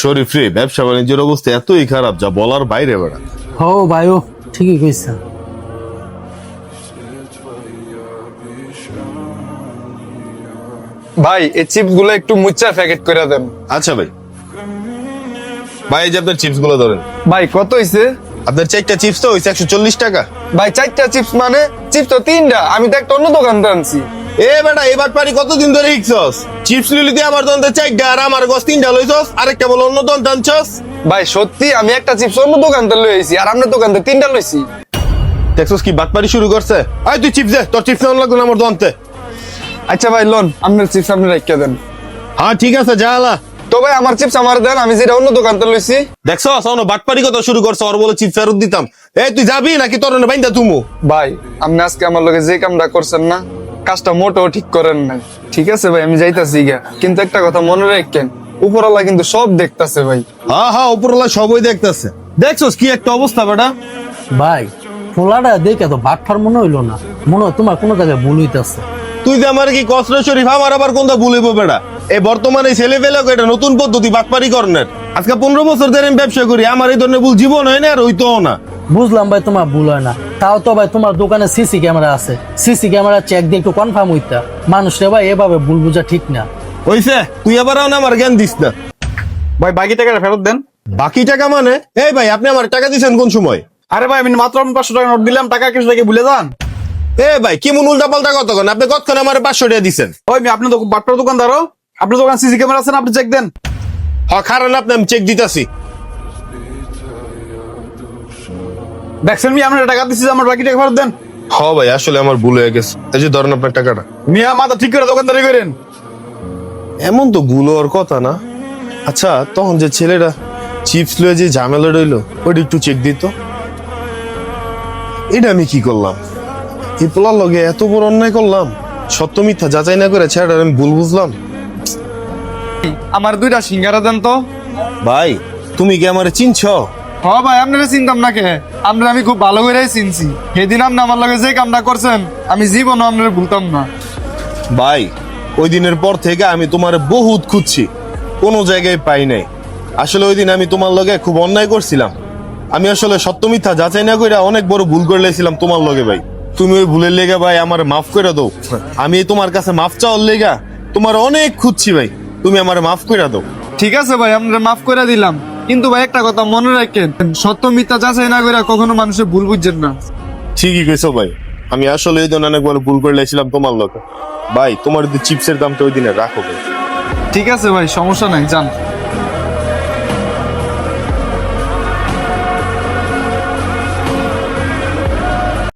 শরীফ রে ব্যবসা বাণিজ্যের অবস্থা এতই খারাপ যা বলার বাইরে বেড়া হ ভাইও ঠিকই কইছা। ভাই এই চিপসগুলো একটু মুচ্চা প্যাকেট করে দেন। আচ্ছা ভাই। ভাই এই যে আপনার চিপসগুলো ধরেন। ভাই কত হইছে? আপনার চারটা চিপস তো হয়েছে একশো চল্লিশ টাকা। ভাই চারটা চিপস মানে চিপস তো তিনটা। আমি তো একটা অন্য দোকান আনছি। এ বেটা এবার পারি কতদিন ধরে হিকছস? চিপস লিলি দিয়ে আমার দন্তে চারটা আর আমার গছ তিনটা লইছস আরেকটা বল অন্য দন্ত আনছস। ভাই সত্যি আমি একটা চিপস অন্য দোকান থেকে লই আইছি আর আপনার দোকান থেকে তিনটা লইছি। দেখছস কি বাটপারি শুরু করছে? আয় তুই চিপস দে তোর চিপস না আমার দন্তে। আচ্ছা ভাই লোন আপনার চিপস আপনি রেখে দেন। হ্যাঁ ঠিক আছে যা আলা। তো ভাই আমার চিপস আমার দেন আমি যেটা অন্য দোকান থেকে লইছি। দেখছস অন বাটপারি কথা শুরু করছে ওর বলে চিপস ফেরত দিতাম। এই তুই যাবি নাকি তোর বাইন্দা তুমু? ভাই আপনি আজকে আমার লগে যে কামটা করছেন না কাজটা মোটেও ঠিক করেন নাই। ঠিক আছে ভাই আমি যাইতাছি গা কিন্তু একটা কথা মনে রাখেন উপরওয়ালা কিন্তু সব দেখতাছে ভাই। হ্যাঁ হ্যাঁ উপরওয়ালা সবই দেখতাছে। দেখছস কি একটা অবস্থা বেটা? ভাই পোলাটা দেখে তো বাটফার মনে হইল না। মনে হয় তোমার কোনো জায়গায় ভুল হইতাছে। তুই যে আমার কি কষ্ট শরীফ আমার আবার কোনটা ভুলিব বেটা? এই বর্তমানে ছেলে পেলে এটা নতুন পদ্ধতি বাটপারি করনের? আজকে পনেরো বছর ধরে আমি ব্যবসা করি আমার এই ধরনের ভুল জীবন হয় না আর হইতো না। বুঝলাম ভাই তোমার ভুল হয় না। তাও তো ভাই তোমার দোকানে সিসি ক্যামেরা আছে। সিসি ক্যামেরা চেক দিয়ে একটু কনফার্ম হইতা। মানুষরে ভাই এভাবে ভুল বুঝা ঠিক না। হইছে? তুই আবার আন আমার জ্ঞান দিস না। ভাই বাকি টাকাটা ফেরত দেন। বাকি টাকা মানে? এই ভাই আপনি আমার টাকা দিছেন কোন সময়? আরে ভাই আমি মাত্র আমি পাঁচশো টাকা নোট দিলাম টাকা কিছু টাকা ভুলে যান। এ ভাই কি মন উল্টা পাল্টা কত কোন? আপনি কতক্ষণ আমার পাঁচশো টাকা দিছেন? ওই আমি আপনার দোকান দোকানদারও আপনার দোকান সিসি ক্যামেরা আছে না আপনি চেক দেন। হ খারান আপনি আমি চেক দিতাছি। দেখছেন মি আপনার টাকা দিচ্ছি আমার বাকি টাকা ফেরত দেন। হ ভাই আসলে আমার ভুল হয়ে গেছে। এই যে ধরেন আপনার টাকাটা। মিয়া মাথা ঠিক করে দোকানদারি করেন। এমন তো গুলো ওর কথা না। আচ্ছা তখন যে ছেলেটা চিপস লয়ে যে ঝামেলা রইল ওটা একটু চেক দিত। এটা আমি কি করলাম? এই পোলার লগে এত বড় অন্যায় করলাম। সত্য মিথ্যা যাচাই না করে ছেলেটার আমি ভুল বুঝলাম। আমার দুইটা সিঙ্গারা দেন তো। ভাই তুমি কি আমার চিনছ? হ ভাই আপনারা চিনতাম না কে? আপনারা আমি খুব ভালো করে চিনছি। সেদিন আপনি আমার লগে যে কামটা করছেন আমি জীবনও আপনারা ভুলতাম না। ভাই ওই দিনের পর থেকে আমি তোমার বহুত খুঁজছি। কোনো জায়গায় পাই নাই। আসলে ওই দিন আমি তোমার লগে খুব অন্যায় করছিলাম। আমি আসলে সত্য মিথ্যা যাচাই না করে অনেক বড় ভুল করে লেছিলাম তোমার লগে ভাই। তুমি ওই ভুলের লেগে ভাই আমার মাফ করে দাও। আমি তোমার কাছে মাফ চাওয়ার লেগা তোমার অনেক খুঁজছি ভাই। তুমি আমার মাফ করে দাও। ঠিক আছে ভাই আপনারা মাফ করে দিলাম। কিন্তু ভাই একটা কথা মনে রাখেন সত্য মিথ্যা যাচাই না করে কখনো মানুষের ভুল বুঝছেন না। ঠিকই কইছো ভাই। আমি আসলে ওই দিন অনেকবার ভুল করে লাইছিলাম তোমার লগে। ভাই তোমার চিপসের দামটা ওই দিনে রাখো ভাই। ঠিক আছে ভাই সমস্যা নাই যান।